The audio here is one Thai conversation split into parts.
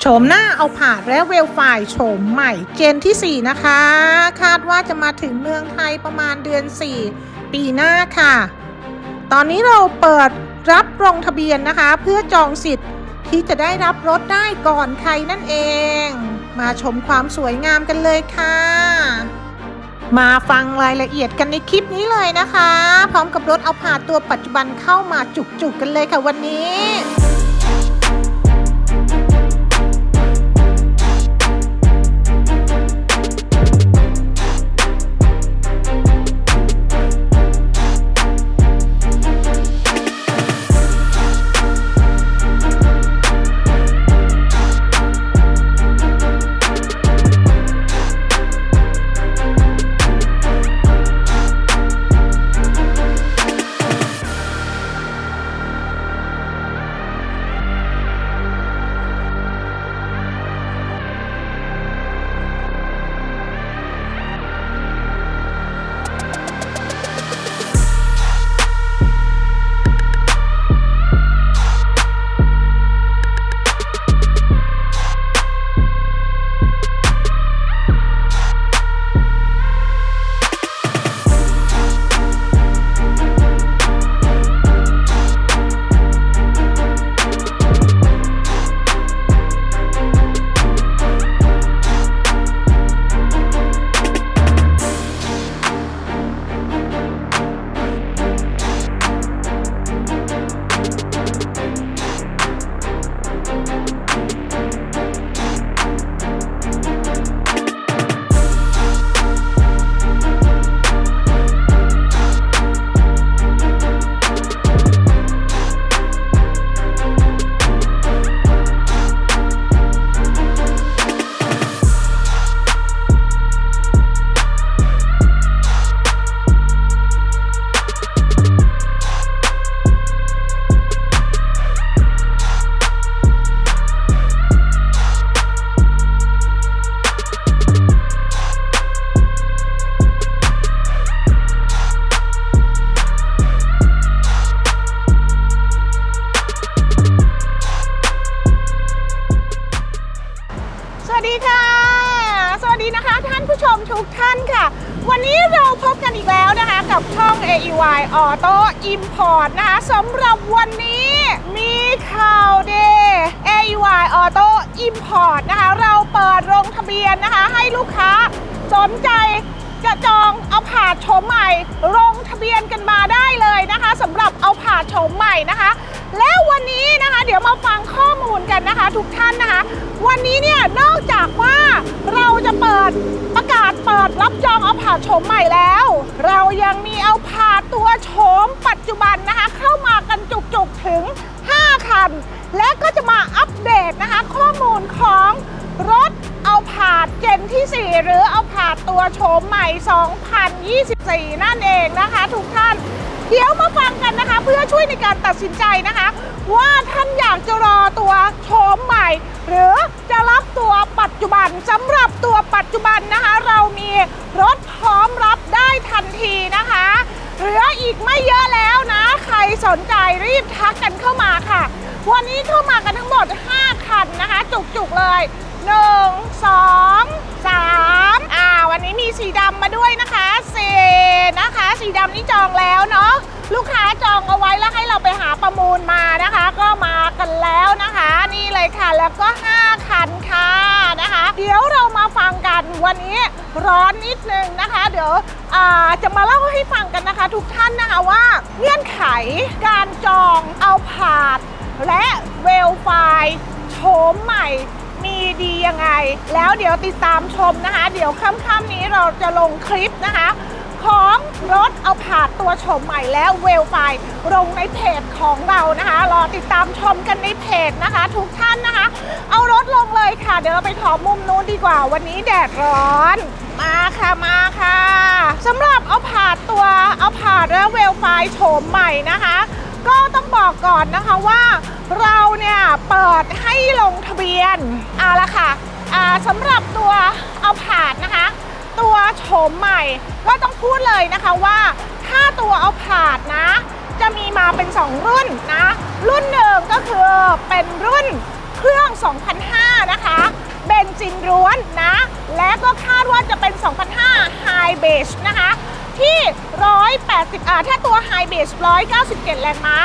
โฉมหน้าเอาผาดและเวลไฟล์โฉมใหม่เจนที่ 4 นะคะ คาดว่าจะมาถึงเมืองไทยประมาณเดือน 4 ปีหน้าค่ะ ตอนนี้เราเปิดรับลงทะเบียนนะคะ เพื่อจองสิทธิ์ที่จะได้รับรถได้ก่อนใครนั่นเอง มาชมความสวยงามกันเลยค่ะ มาฟังรายละเอียดกันในคลิปนี้เลยนะคะ พร้อมกับรถเอาผาดตัวปัจจุบันเข้ามาจุกๆกันเลยค่ะวันนี้ นะคะ แล้ววันนี้นะคะ เดี๋ยวมาฟังข้อมูลกันนะคะ ทุกท่านนะคะ วันนี้เนี่ยนอกจากว่าเราจะเปิดประกาศเปิดรับจองเอาผาดโฉมใหม่แล้ว เรายังมีเอาผาดตัวโฉมปัจจุบันนะคะ เข้ามากันจุกๆถึง 5 คัน และก็จะมาอัปเดตนะคะ ข้อมูลของรถเอาผาดเจนที่ 4 หรือเอาผาดตัวโฉมใหม่ 2024 นั่นเองนะคะ ทุกท่าน เดี๋ยวมาฟังกันนะคะ เพื่อช่วยในการตัดสินใจนะคะ ว่าท่านอยากจะรอตัวโฉมใหม่ หรือจะรับตัวปัจจุบันสำหรับตัวปัจจุบันนะคะ เรามีรถพร้อมรับได้ทันทีนะคะเหลืออีกไม่เยอะแล้วนะ ใครสนใจรีบทักกันเข้ามาค่ะ วันนี้เข้ามากันทั้งหมด 5 คันนะคะ จุกๆเลย1 2 3อ่าวันนี้มีสีดำมาด้วยนะคะเซน คะสีดำนี่จองแล้วเนาะลูกค้าจองเอาไว้แล้วให้เราไปหาประมูลมานะคะ ก็มากันแล้วนะคะ นี่เลยค่ะแล้วก็ 5 คันค่ะนะคะ เดี๋ยวเรามาฟังกันวันนี้ร้อนนิดนึงนะคะ เดี๋ยวอ่าจะมาเล่าให้ฟังกันนะคะ ทุกท่านนะคะว่าเงื่อนไขการจองเอาผาด และเวลไฟล์โฉมใหม่ มีดียังไง แล้วเดี๋ยวติดตามชมนะคะ เดี๋ยวค่ำๆนี้เราจะลงคลิปนะคะ ของรถเอาผาดตัวโฉมใหม่และเวลไฟลงในเพจของเรานะคะ รอติดตามชมกันในเพจนะคะ ทุกท่านนะคะ เอารถลงเลยค่ะ เดี๋ยวเราไปถอมุมนู้นดีกว่า วันนี้แดดร้อน มาค่ะมาค่ะสำหรับเอาผาดตัวเอาผาดและเวลไฟโฉมใหม่นะคะ ก็ต้องบอกก่อนนะคะว่าเราเนี่ยเปิดให้ลงทะเบียนเอาละค่ะอ่าสำหรับตัวเอาผาดนะคะ ตัวโฉมใหม่ ก็ต้องพูดเลยนะคะว่าถ้าตัวเอาผาดนะ จะมีมาเป็น 2 รุ่นนะ รุ่นหนึ่งก็คือเป็นรุ่นเครื่อง 2005 นะคะซินล้วนนะ และก็คาดว่าจะเป็น2,500 High Base นะคะที่ 180อ่าถ้าตัว High Base 197 แรงม้า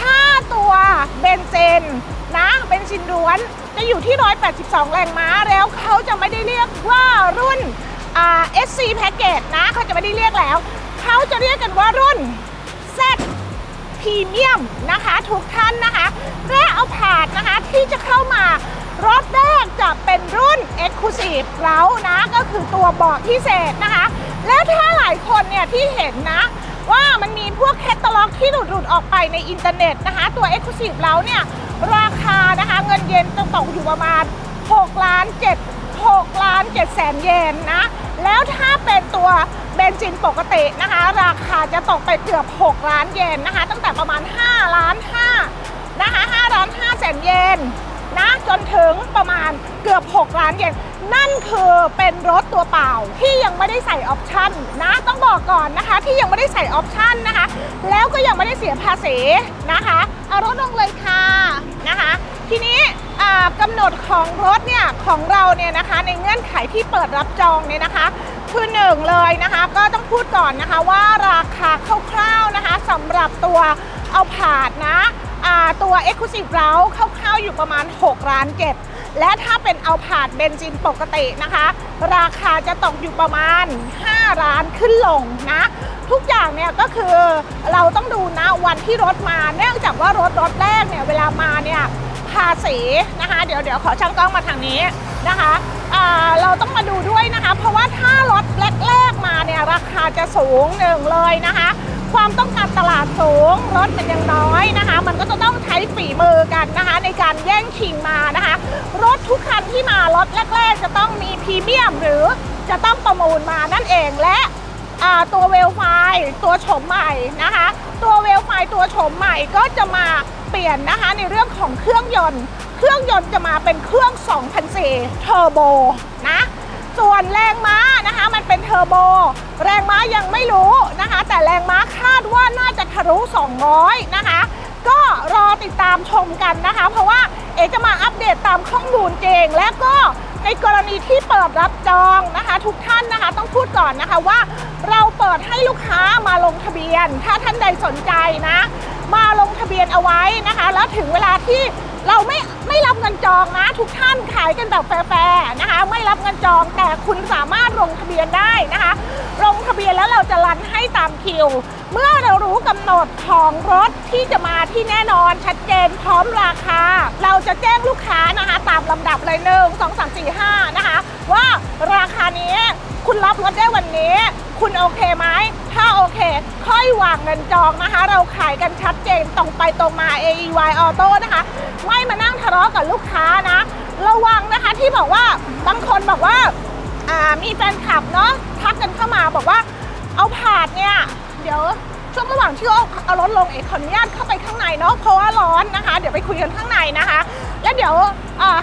ถ้าตัวเบนเซนนะเบนซินล้วนจะอยู่ที่ 182 แรงม้าแล้วเขาจะไม่ได้เรียกว่ารุ่น SC Package นะเขาจะไม่ได้เรียกแล้ว เขาจะเรียกกันว่ารุ่น Z พรีเมียมนะคะทุกท่านนะคะและเอาผาดนะคะที่จะเข้ามารถแรกจะเป็นรุ่น Exclusive เรานะก็คือตัวเบาะพิเศษนะคะ แล้วถ้าหลายคนเนี่ยที่เห็นนะ ว่ามันมีพวกแคตตาล็อกที่หลุดหลุดๆออกไปในอินเทอร์เน็ตนะคะ ตัว Exclusive เราเนี่ยราคานะคะเงินเยนจะตกอยู่ประมาณ6ล้าน7 6ล้าน7แสนเยนนะ แล้วถ้าเป็นตัวเบนซินปกตินะคะ ราคาจะตกไปเกือบ 6 ล้านเยนนะคะ ตั้งแต่ประมาณ 5 ล้าน5นะคะ5ล้าน5แสนเยนนะจนถึงประมาณเกือบ 6 ล้านเยนนั่นคือเป็นรถตัวเปล่าที่ยังไม่ได้ใส่ออปชั่นนะต้องบอกก่อนนะคะที่ยังไม่ได้ใส่ออปชั่นนะคะ แล้วก็ยังไม่ได้เสียภาษีนะคะเอารถลงเลยค่ะนะคะ ทีนี้กำหนดของรถเนี่ยของเราเนี่ยนะคะในเงื่อนไขที่เปิดรับจองเนี่ยนะคะ คือหนึ่งเลยนะคะก็ต้องพูดก่อนนะคะว่าราคาคร่าวๆนะคะสำหรับตัวเอาผาดนะตัว Exclusive เราคร่าวๆอยู่ประมาณ 6 ล้านเจ็ดและถ้าเป็นเอาผาดเบนซินปกตินะคะ ราคาจะตกอยู่ประมาณ 5 ล้านขึ้นลงนะทุกอย่างเนี่ยก็คือเราต้องดูนะวันที่รถมาเนื่องจากว่ารถรถแรกเนี่ยเวลามาเนี่ยาษีนะคะ เดี๋ยวเดี๋ยวขอช่างกล้องมาทางนี้นะคะเราต้องมาดูด้วยนะคะ เพราะว่าถ้ารถแรกๆมาเนี่ยราคาจะสูงหนึ่งเลยนะคะ ความต้องการตลาดสูงรถมันยังน้อยนะคะ มันก็จะต้องใช้ฝีมือกันนะคะ ในการแย่งชิงมานะคะ รถทุกคันที่มารถแรก ๆ จะต้องมีพรีเมียมหรือจะต้องประมูลมานั่นเองและตัวเวลไฟตัวโฉมใหม่นะคะ ตัวเวลไฟตัวโฉมใหม่ก็จะมา เปลี่ยนนะคะในเรื่องของเครื่องยนต์ เครื่องยนต์จะมาเป็นเครื่อง2004เทอร์โบนะส่วนแรงม้านะคะมันเป็นเทอร์โบ แรงม้ายังไม่รู้นะคะ แต่แรงม้าคาดว่าน่าจะทะลุ 200 นะคะ ก็รอติดตามชมกันนะคะ เพราะว่าเอจะมาอัปเดตตามข้อมูลเองและก็ในกรณีที่เปิดรับจองนะคะ ทุกท่านนะคะต้องพูดก่อนนะคะว่าเราเปิดให้ลูกค้ามาลงทะเบียน ถ้าท่านใดสนใจนะ มาลงทะเบียนเอาไว้นะคะ แล้วถึงเวลาที่เราไม่ไม่รับเงินจองนะ ทุกท่านขายกันแบบแฟร์ๆนะคะ ไม่รับเงินจองแต่คุณสามารถลงทะเบียนได้นะคะ ลงทะเบียนแล้วเราจะรันให้ตามคิว เมื่อเรารู้กำหนดของรถที่จะมาที่แน่นอนชัดเจนพร้อมราคา เราจะแจ้งลูกค้านะคะ ตามลำดับเลยหนึ่งสองสามสี่ห้านะคะ ว่าราคานี้คุณรับรถได้วันนี้ คุณโอเคไหมถ้าโอเค ค่อยวางเงินจองนะคะ เราขายกันชัดเจนตรงไปตรงมา AEY Auto นะคะ ไม่มานั่งทะเลาะกับลูกค้านะ ระวังนะคะที่บอกว่าบางคนบอกว่าามีแฟนคลับเนาะทักกันเข้ามาบอกว่าเอาผาดเนี่ย ดี๋ยวช่วงระหว่างที่เอาเอารถลงเอกขออนุญาตเข้าไปข้างในเนาะเพราะว่าร้อนนะคะ เดี๋ยวไปคุยกันข้างในนะคะ แล้วเดี๋ยว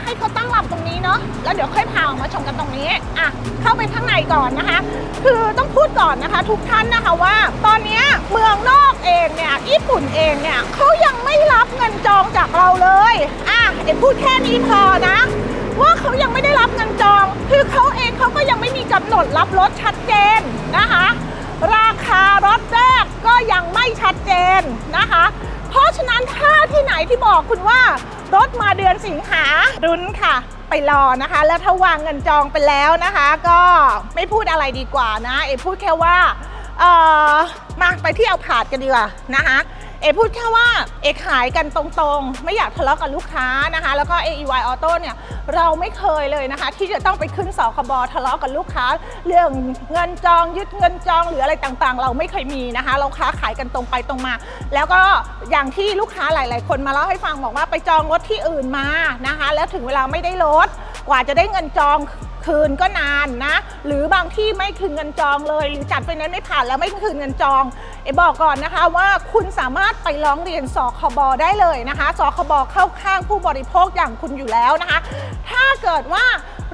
ให้เขาตั้งลำตรงนี้เนาะแล้วเดี๋ยวค่อยพาออกมาชมกันตรงนี้อะเข้าไปข้างในก่อนนะคะ คือต้องพูดก่อนนะคะ ทุกท่านนะคะว่า ตอนนี้เมืองนอกเองเนี่ยญี่ปุ่นเองเนี่ยเขายังไม่รับเงินจองจากเราเลยอะเดี๋ยวพูดแค่นี้พอนะว่าเขายังไม่ได้รับเงินจอง คือเขาเองเขาก็ยังไม่มีกำหนดรับรถชัดเจนนะคะ ราคารถแรกก็ยังไม่ชัดเจนนะคะ เพราะฉะนั้นถ้าที่ไหนที่บอกคุณว่ารถมาเดือนสิงหารุนค่ะ ไปรอนะคะ แล้วถ้าวางเงินจองไปแล้วนะคะ ก็ไม่พูดอะไรดีกว่านะ เอพูดแค่ว่าเออมาไปที่เอาผาดกันดีกว่านะคะ เอพูดแค่ว่าเอขายกันตรงๆ ไม่อยากทะเลาะกับลูกค้านะคะ แล้วก็ AEY Auto เนี่ยเราไม่เคยเลยนะคะ ที่จะต้องไปขึ้นสคบทะเลาะกับลูกค้า เรื่องเงินจองยึดเงินจองหรืออะไรต่างๆ เราไม่เคยมีนะคะ เราค้าขายกันตรงไปตรงมา แล้วก็อย่างที่ลูกค้าหลาย ๆ คนมาเล่าให้ฟังบอกว่าไปจองรถที่อื่นมานะคะ แล้วถึงเวลาไม่ได้รถกว่าจะได้เงินจอง คืนก็นานนะ หรือบางที่ไม่คืนเงินจองเลย หรือจัดไปนั้นไม่ผ่านแล้วไม่คืนเงินจองเอบอกก่อนนะคะว่าคุณสามารถไปร้องเรียนสคบได้เลยนะคะสคบเข้าข้างผู้บริโภคอย่างคุณอยู่แล้วนะคะ ถ้าเกิดว่า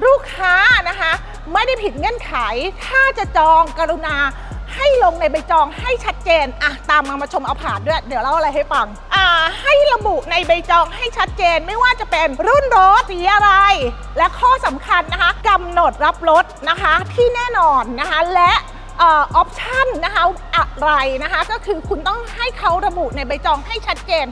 ลูกค้านะคะ ไม่ได้ผิดเงื่อนไข ถ้าจะจองกรุณา ให้ลงในใบจองให้ชัดเจนอะตามมามาชมเอาผ่านด้วย เดี๋ยวเล่าอะไรให้ฟังอ่าให้ระบุในใบจองให้ชัดเจนไม่ว่าจะเป็นรุ่นรถสีอะไร และข้อสำคัญนะคะกำหนดรับรถนะคะที่แน่นอนนะคะและออปชั่นนะคะอะไรนะคะก็คือคุณต้องให้เขาระบุในใบจองให้ชัดเจน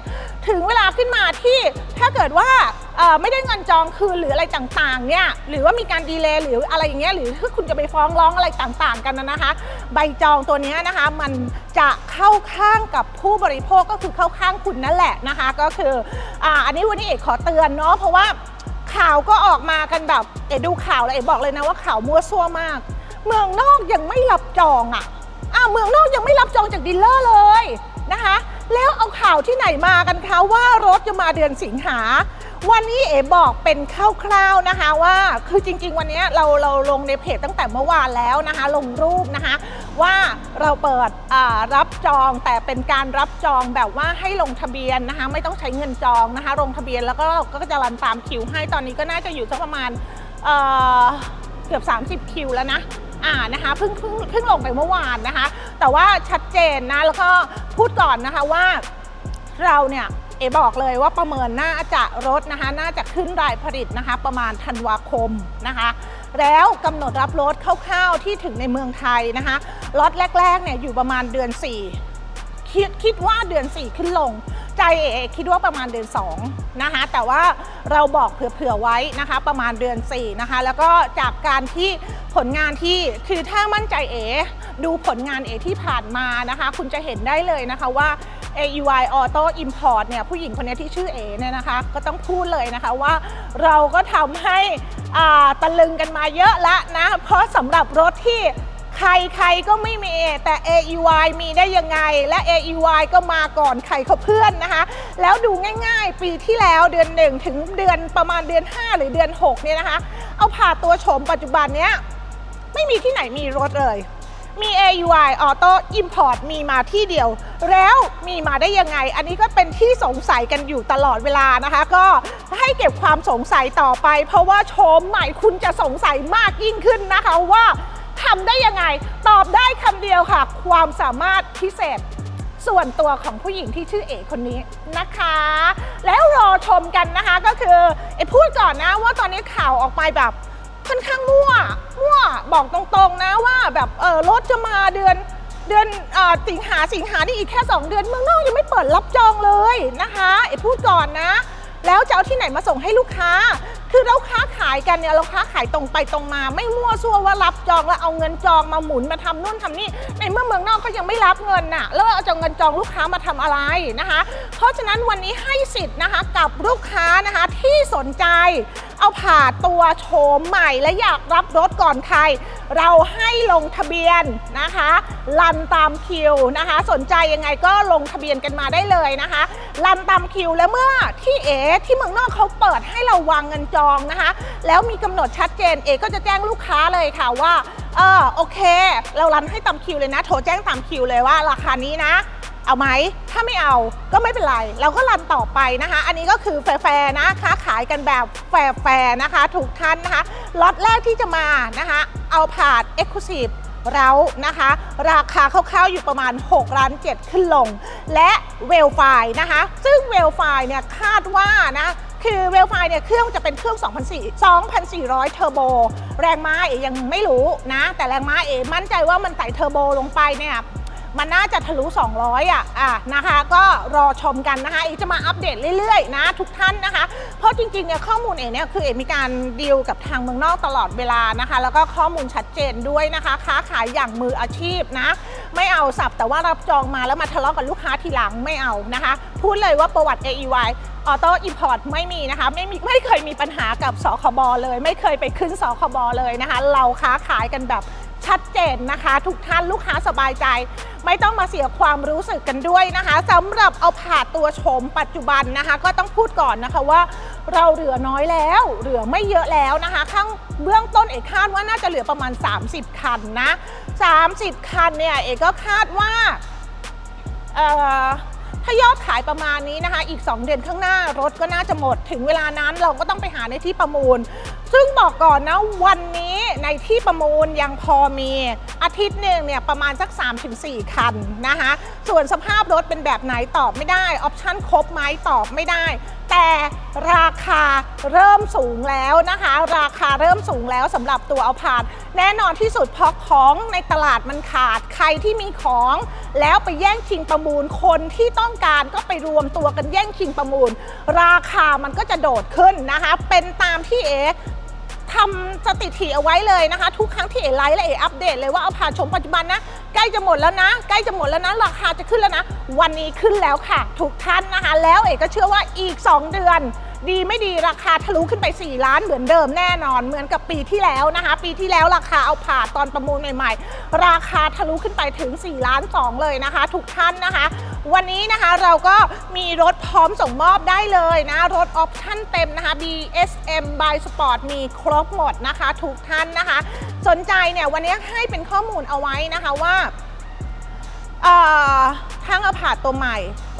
ถึงเวลาขึ้นมาที่ถ้าเกิดว่า เอ่อไม่ได้เงินจองคืนหรืออะไรต่างๆเนี่ยหรือว่ามีการดีเลย์หรืออะไรอย่างเงี้ยหรือถ้าคุณจะไปฟ้องร้องอะไรต่างๆกันนะนะคะ ใบจองตัวเนี้ยนะคะมันจะเข้าข้างกับผู้บริโภคก็คือเข้าข้างคุณนั่นแหละนะคะ ก็คืออ่าอันนี้วันนี้เอกขอเตือนเนาะเพราะว่าข่าวก็ออกมากันแบบเอกดูข่าวแล้วเอกบอกเลยนะว่าข่าวมั่วซั่วมาก เมืองนอกยังไม่รับจองอะอ่าเมืองนอกยังไม่รับจองจากดีลเลอร์เลยนะคะ แล้วเอาข่าวที่ไหนมากันคะว่ารถจะมาเดือนสิงหา วันนี้เอ๋บอกเป็นคร่าวๆนะคะว่าคือจริง ๆ วันนี้เราเราลงในเพจตั้งแต่เมื่อวานแล้วนะคะ ลงรูปนะคะ ว่าเราเปิดรับจองแต่เป็นการรับจองแบบว่าให้ลงทะเบียนนะคะ ไม่ต้องใช้เงินจองนะคะลงทะเบียนแล้วก็เราก็จะรันตามคิวให้ตอนนี้ก็น่าจะอยู่สักประมาณเอ่อเกือบ 30 คิวแล้วนะอ่านะคะเพิ่งเพิ่งเพิ่งลงไปเมื่อวานนะคะ แต่ว่าชัดเจนนะแล้วก็พูดก่อนนะคะว่าเราเนี่ย เอบอกเลยว่าประเมินน่าจะรถนะคะ น่าจะขึ้นรายผลิตนะคะ ประมาณธันวาคมนะคะ แล้วกำหนดรับรถคร่าวๆที่ถึงในเมืองไทยนะคะรถแรกๆเนี่ยอยู่ประมาณเดือน 4 คิดคิดว่าเดือน 4 ขึ้นลง ใจเอคิดว่าประมาณเดือน2นะคะแต่ว่าเราบอกเผื่อๆไว้นะคะ ประมาณเดือน4นะคะแล้วก็จากการที่ผลงานที่คือถ้ามั่นใจเอดูผลงานเอที่ผ่านมานะคะ คุณจะเห็นได้เลยนะคะว่า AEY Auto Import เนี่ยผู้หญิงคนนี้ที่ชื่อเอเนี่ยนะคะ ก็ต้องพูดเลยนะคะว่าเราก็ทำให้อ่าตะลึงกันมาเยอะล้วนะ เพราะสำหรับรถที่ ใครใครก็ไม่มีแต่ AEY มีได้ยังไง และ AEY ก็มาก่อนใครเขาเพื่อนนะคะ แล้วดูง่ายๆ ปีที่แล้วเดือน 1 ถึงเดือนประมาณเดือน 5 หรือเดือน 6 เนี่ยนะคะ เอาผ่าตัวโฉมปัจจุบันเนี้ยไม่มีที่ไหนมีรถเลยมี AUI Auto Import มีมาที่เดียว แล้วมีมาได้ยังไง อันนี้ก็เป็นที่สงสัยกันอยู่ตลอดเวลานะคะ ก็ให้เก็บความสงสัยต่อไป เพราะว่าโฉมใหม่คุณจะสงสัยมากยิ่งขึ้นนะคะว่า ทำได้ยังไง ตอบได้คำเดียวค่ะ ความสามารถพิเศษ ส่วนตัวของผู้หญิงที่ชื่อเอกคนนี้นะคะ แล้วรอชมกันนะคะก็คือไอ้พูดก่อนนะว่าตอนนี้ข่าวออกไปแบบค่อนข้างมั่ว มั่วบอกตรงๆนะว่าแบบเออรถจะมาเดือนเดือนเออสิงหาสิงหานี่อีกแค่ 2 เดือนเมืองนอกยังไม่เปิดรับจองเลยนะคะไอ้พูดก่อนนะ แล้วจะเอาที่ไหนมาส่งให้ลูกค้า คือเราค้าขายกันเนี่ยเราค้าขายตรงไปตรงมา ไม่มั่วซั่วว่ารับจองแล้วเอาเงินจองมาหมุนมาทำนู่นทำนี่ในเมื่อเมืองนอกเขายังไม่รับเงินน่ะแล้วเอาจเองเงินจองลูกค้ามาทำอะไรนะคะ เพราะฉะนั้นวันนี้ให้สิทธิ์นะคะกับลูกค้านะคะที่สนใจ เอาผ่าตัวโฉมใหม่และอยากรับรถก่อนใคร เราให้ลงทะเบียนนะคะรันตามคิวนะคะ สนใจยังไงก็ลงทะเบียนกันมาได้เลยนะคะรันตามคิวแล้วเมื่อที่เอที่เมืองนอกเขาเปิดให้เราวางเงินจองนะคะ แล้วมีกำหนดชัดเจนเอก็จะแจ้งลูกค้าเลยค่ะว่าเออโอเค เรารันให้ตามคิวเลยนะ โทรแจ้งตามคิวเลยว่าราคานี้นะ เอาไหม ถ้าไม่เอาก็ไม่เป็นไร เราก็รันต่อไปนะคะ อันนี้ก็คือแฟร์ๆนะค้าขายกันแบบแฟร์ๆนะคะถูกท่านนะคะล็อตแรกที่จะมานะคะเอาผ่าน Exclusive เรานะคะ ราคาคร่าวๆอยู่ประมาณ6ล้าน7ขึ้นลง และเวลไฟนะคะ ซึ่งเวลไฟเนี่ยคาดว่านะคือเวลไฟเนี่ยเครื่องจะเป็นเครื่อง 2,400 2,400เทอร์โบ แรงม้าเอยังไม่รู้นะ แต่แรงม้าเอมั่นใจว่ามันใส่เทอร์โบลงไปเนี่ย มันน่าจะทะลุ 200 อะอะนะคะ ก็รอชมกันนะคะอีกจะมาอัปเดตเรื่อยๆนะทุกท่านนะคะ เพราะจริงๆเนี่ยข้อมูลเองเนี่ยคือเอกมีการดีลกับทางเมืองนอกตลอดเวลานะคะ แล้วก็ข้อมูลชัดเจนด้วยนะคะ ค้าขายอย่างมืออาชีพนะ ไม่เอาสับแต่ว่ารับจองมาแล้วมาทะเลาะกับลูกค้าทีหลังไม่เอานะคะ พูดเลยว่าประวัติ AEY ออโต้อิมพอร์ตไม่มีนะคะไม่มีไม่เคยมีปัญหากับสคบเลย ไม่เคยไปขึ้นสคบเลยนะคะ เราค้าขายกันแบบ ชัดเจนนะคะ ทุกท่านลูกค้าสบายใจ ไม่ต้องมาเสียความรู้สึกกันด้วยนะคะสำหรับเอาผ่าตัวโฉมปัจจุบันนะคะ ก็ต้องพูดก่อนนะคะว่า เราเหลือน้อยแล้วเหลือไม่เยอะแล้วนะคะ ข้างเบื้องต้นเอกคาดว่าน่าจะเหลือประมาณ 30 คันนะ 30 คันเนี่ยเอกก็คาดว่าเอ่อ ถ้ายอดขายประมาณนี้นะคะ อีก 2 เดือนข้างหน้ารถก็น่าจะหมด ถึงเวลานั้นเราก็ต้องไปหาในที่ประมูล ซึ่งบอกก่อนนะวันนี้ในที่ประมูลยังพอมีอาทิตย์หนึ่งเนี่ยประมาณสัก 3-4 คันนะคะ ส่วนสภาพรถเป็นแบบไหนตอบไม่ได้ ออปชั่นครบไหมตอบไม่ได้ แต่ราคาเริ่มสูงแล้วนะคะ ราคาเริ่มสูงแล้วสำหรับตัวเอาผ่าน แน่นอนที่สุดเพราะของในตลาดมันขาดใครที่มีของ แล้วไปแย่งชิงประมูลคนที่ต้องการก็ไปรวมตัวกันแย่งชิงประมูล ราคามันก็จะโดดขึ้นนะคะ เป็นตามที่เอ ทำสถิติเอาไว้เลยนะคะ ทุกครั้งที่เอไลฟ์และเออัปเดตเลยว่าเอาผ่านชมปัจจุบันนะ ใกล้จะหมดแล้วนะ ใกล้จะหมดแล้วนะ ราคาจะขึ้นแล้วนะ วันนี้ขึ้นแล้วค่ะ ทุกท่านนะคะ แล้วเอกก็เชื่อว่าอีก 2 เดือน ดีไม่ดีราคาทะลุขึ้นไป 4 ล้านเหมือนเดิมแน่นอน เหมือนกับปีที่แล้วนะคะ ปีที่แล้วราคาเอาผ่าตอนประมูลใหม่ ๆ ราคาทะลุขึ้นไปถึง 4 ล้าน 2 เลยนะคะ ทุกท่านนะคะ วันนี้นะคะเราก็มีรถพร้อมส่งมอบได้เลยนะ รถออปชั่นเต็มนะคะ BSM by Sport มีครบหมดนะคะ ทุกท่านนะคะ สนใจเนี่ยวันนี้ให้เป็นข้อมูลเอาไว้นะคะว่า เอ่อ ทั้งอพาร์ตตัวใหม่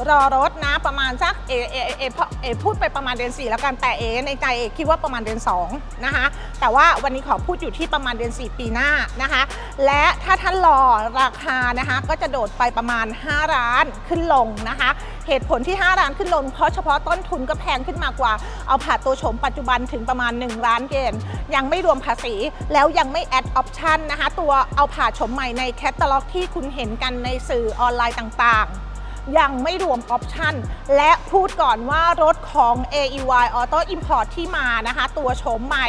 รอรถนะประมาณสักเอเอเอเอเอพูดไปประมาณเดือน4 แล้วกันแต่เอในใจเอคิดว่าประมาณเดือน2นะคะแต่ว่าวันนี้ขอพูดอยู่ที่ประมาณเดือน 4 ปีหน้านะคะ และถ้าท่านรอราคานะคะก็จะโดดไปประมาณ 5 ล้านขึ้นลงนะคะ เหตุผลที่ 5 ล้านขึ้นลง เพราะเฉพาะต้นทุนก็แพงขึ้นมากว่า เอาผ่าตัวโฉมปัจจุบันถึงประมาณ 1 ล้านเกณฑ์ยังไม่รวมภาษีแล้วยังไม่แอดออปชันนะคะตัวเอาผ่าโฉมใหม่ในแคตตาล็อกที่คุณเห็นกันในสื่อออนไลน์ต่างๆยังไม่รวมออปชันและพูดก่อนว่ารถของ AEY Auto Import ที่มานะคะ ตัวโฉมใหม่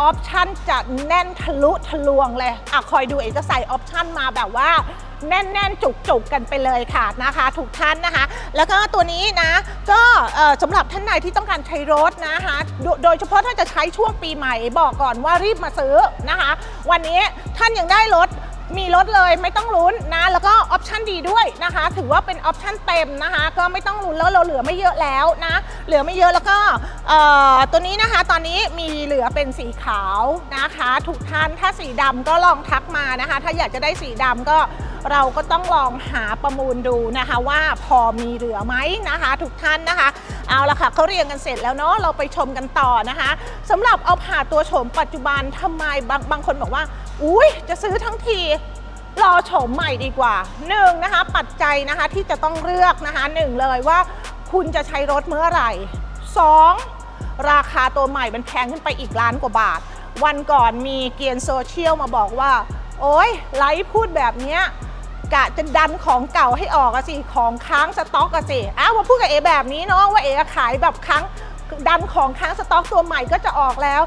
ออปชันจะแน่นทะลุทะลวงเลยอะคอยดูเอจะใส่ออปชันมาแบบว่าแน่น ๆ จุก ๆ กันไปเลยค่ะนะคะถูกท่านนะคะ แล้วก็ตัวนี้นะ ก็สำหรับท่านใดที่ต้องการใช้รถนะคะโดโดยเฉพาะถ้าจะใช้ช่วงปีใหม่บอกก่อนว่ารีบมาซื้อนะคะ วันนี้ท่านยังได้รถ มีรถเลยไม่ต้องลุ้นนะ แล้วก็ออปชันดีด้วยนะคะ ถือว่าเป็นออปชันเต็มนะคะ ก็ไม่ต้องลุ้นแล้วเราเหลือไม่เยอะแล้วนะ เหลือไม่เยอะแล้วก็ตัวนี้นะคะตอนนี้มีเหลือเป็นสีขาวนะคะทุกท่านถ้าสีดำก็ลองทักมานะคะ ถ้าอยากจะได้สีดำก็เราก็ต้องลองหาประมูลดูนะคะ ว่าพอมีเหลือไหมนะคะ ทุกท่านนะคะ เอาละค่ะเขาเรียงกันเสร็จแล้วเนาะเราไปชมกันต่อนะคะสำหรับเอาผ่าตัวโฉมปัจจุบันทำไมบางบางคนบอกว่าอุ้ยจะซื้อทั้งที รอโฉมใหม่ดีกว่าหนึ่งนะคะปัจจัยนะคะที่จะต้องเลือกนะคะหนึ่งเลยว่าคุณจะใช้รถเมื่อไหร่สองราคาตัวใหม่มันแพงขึ้นไปอีกล้านกว่าบาท วันก่อนมีเกียนโซเชียลมาบอกว่า โอ้ยไลฟ์พูดแบบเนี้ยกะจะดันของเก่าให้ออกอะสิ ของค้างสต็อกอะสิ อ้าวมาพูดกับเอแบบนี้เนาะว่าเอขายแบบค้างดันของค้างสต็อกตัวใหม่ก็จะออกแล้ว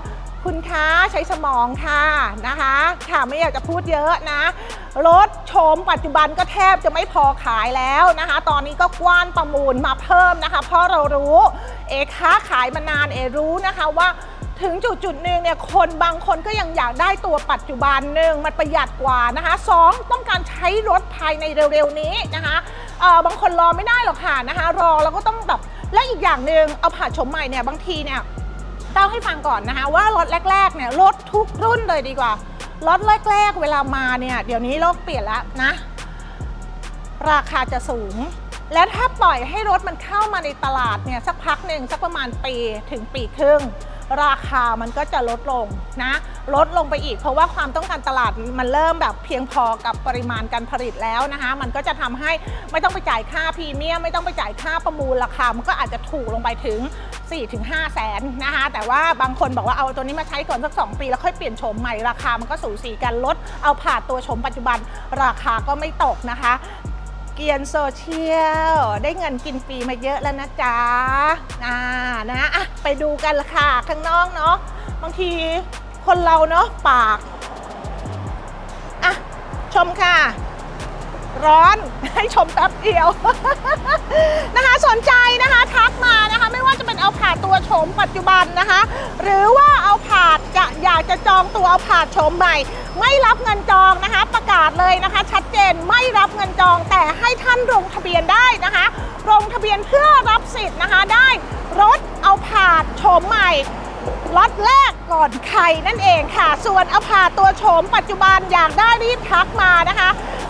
คุณคะใช้สมองค่ะนะคะค่ะไม่อยากจะพูดเยอะนะ รถโฉมปัจจุบันก็แทบจะไม่พอขายแล้วนะคะ ตอนนี้ก็กว้านประมูลมาเพิ่มนะคะ เพราะเรารู้เอค้าขายมานานเอรู้นะคะว่าถึงจุดจุดหนึ่งเนี่ยคนบางคนก็ยังอยากได้ตัวปัจจุบันหนึ่งมันประหยัดกว่านะคะสองต้องการใช้รถภายในเร็วๆนี้นะคะเออบางคนรอไม่ได้หรอกค่ะนะคะ รอแล้วก็ต้องแบบและอีกอย่างหนึ่งเอาผ่าชมใหม่เนี่ยบางทีเนี่ย เล่าให้ฟังก่อนนะคะว่ารถแรกๆเนี่ยรถทุกรุ่นเลยดีกว่า รถแรกๆเวลามาเนี่ยเดี๋ยวนี้โลกเปลี่ยนแล้วนะ ราคาจะสูง และถ้าปล่อยให้รถมันเข้ามาในตลาดเนี่ยสักพักหนึ่งสักประมาณปีถึงปีครึ่ง ราคามันก็จะลดลงนะลดลงไปอีก เพราะว่าความต้องการตลาดมันเริ่มแบบเพียงพอกับปริมาณการผลิตแล้วนะคะมันก็จะทำให้ไม่ต้องไปจ่ายค่าพรีเมียมไม่ต้องไปจ่ายค่าประมูลราคา มันก็อาจจะถูกลงไปถึง 4-5 แสนนะคะแต่ว่าบางคนบอกว่าเอาตัวนี้มาใช้ก่อนสัก 2 ปีแล้วค่อยเปลี่ยนโฉมใหม่ราคามันก็สูสีกันลดเอาผ่าตัวโฉมปัจจุบันราคาก็ไม่ตกนะคะ กียนโซเชียล ได้เงินกินฟรีมาเยอะแล้วนะจ๊ะอ่านะอะไปดูกันละค่ะ ข้างนอกเนาะบางทีคนเราเนาะปากอะชมค่ะ ร้อนให้ชมแป๊บเดียว นะคะสนใจนะคะ ทักมานะคะ ไม่ว่าจะเป็นเอาผาดตัวโฉมปัจจุบันนะคะ หรือว่าเอาผาด จะอยากจะจองตัวเอาผาดโฉมใหม่ ไม่รับเงินจองนะคะ ประกาศเลยนะคะ ชัดเจนไม่รับเงินจองแต่ให้ท่านลงทะเบียนได้นะคะลงทะเบียนเพื่อรับสิทธิ์นะคะได้รถเอาผาดโฉมใหม่ล็อตแรกก่อนใครนั่นเองค่ะ ส่วนเอาผาตัวโฉมปัจจุบันอยากได้รีบทักมานะคะ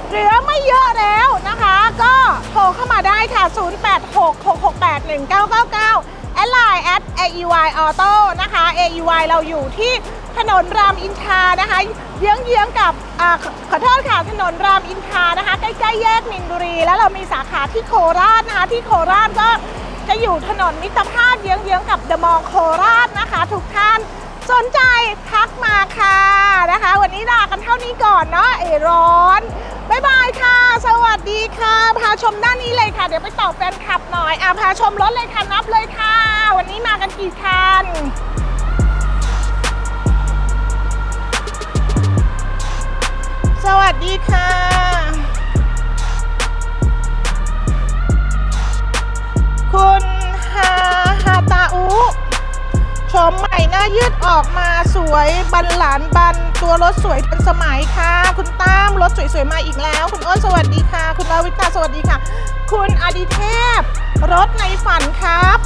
เหลือไม่เยอะแล้วนะคะ ก็โทรเข้ามาได้ค่ะ 0866681999แอ ดไลน์ at AEY Auto นะคะ AEY เราอยู่ที่ถนนรามอินทรานะคะ เยื้องๆกับอาขอขอโทษค่ะถนนรามอินทรานะคะ ใกล้ๆแยกมินบุรี แล้วเรามีสาขาที่โคราชนะคะที่โคราชก็จะอยู่ถนนมิตรภาพเยื้องๆกับเดอะมอลล์โคราชนะคะ ทุกท่านสนใจทักมาค่ะนะคะ วันนี้ลากันเท่านี้ก่อนเนาะเอร้อนบ๊ายบายค่ะ สวัสดีค่ะ พาชมด้านนี้เลยค่ะ เดี๋ยวไปต่อแฟนคลับหน่อยอะพาชมรถเลยค่ะ นับเลยค่ะ วันนี้มากันกี่คัน ยืดออกมาสวยบันหลานบันตัวรถสวยทันสมัยค่ะ คุณตั้มรถสวยๆมาอีกแล้ว คุณอ้นสวัสดีค่ะ คุณลาวิตาสวัสดีค่ะ คุณอดิเทพ รถในฝันครับ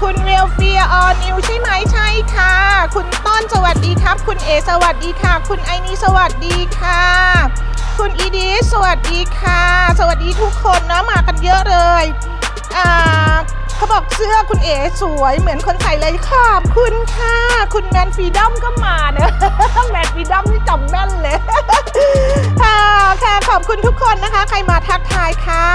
คุณเวลเฟียออนิวใช่ไหมใช่ค่ะ คุณต้นสวัสดีครับ คุณเอสวัสดีค่ะ คุณไอนีสวัสดีค่ะ คุณอีดีสวัสดีค่ะ สวัสดีทุกคนนะมากันเยอะเลยอ่า เขาบอกเสื้อคุณเอ๋สวยเหมือนคนใส่เลยขอบคุณค่ะ คุณแมนฟรีดอมก็มาเนอะแมนฟรีดอมนี่จำแม่นเลยค่ะค่ะขอบคุณทุกคนนะคะ ใครมาทักทายค่ะ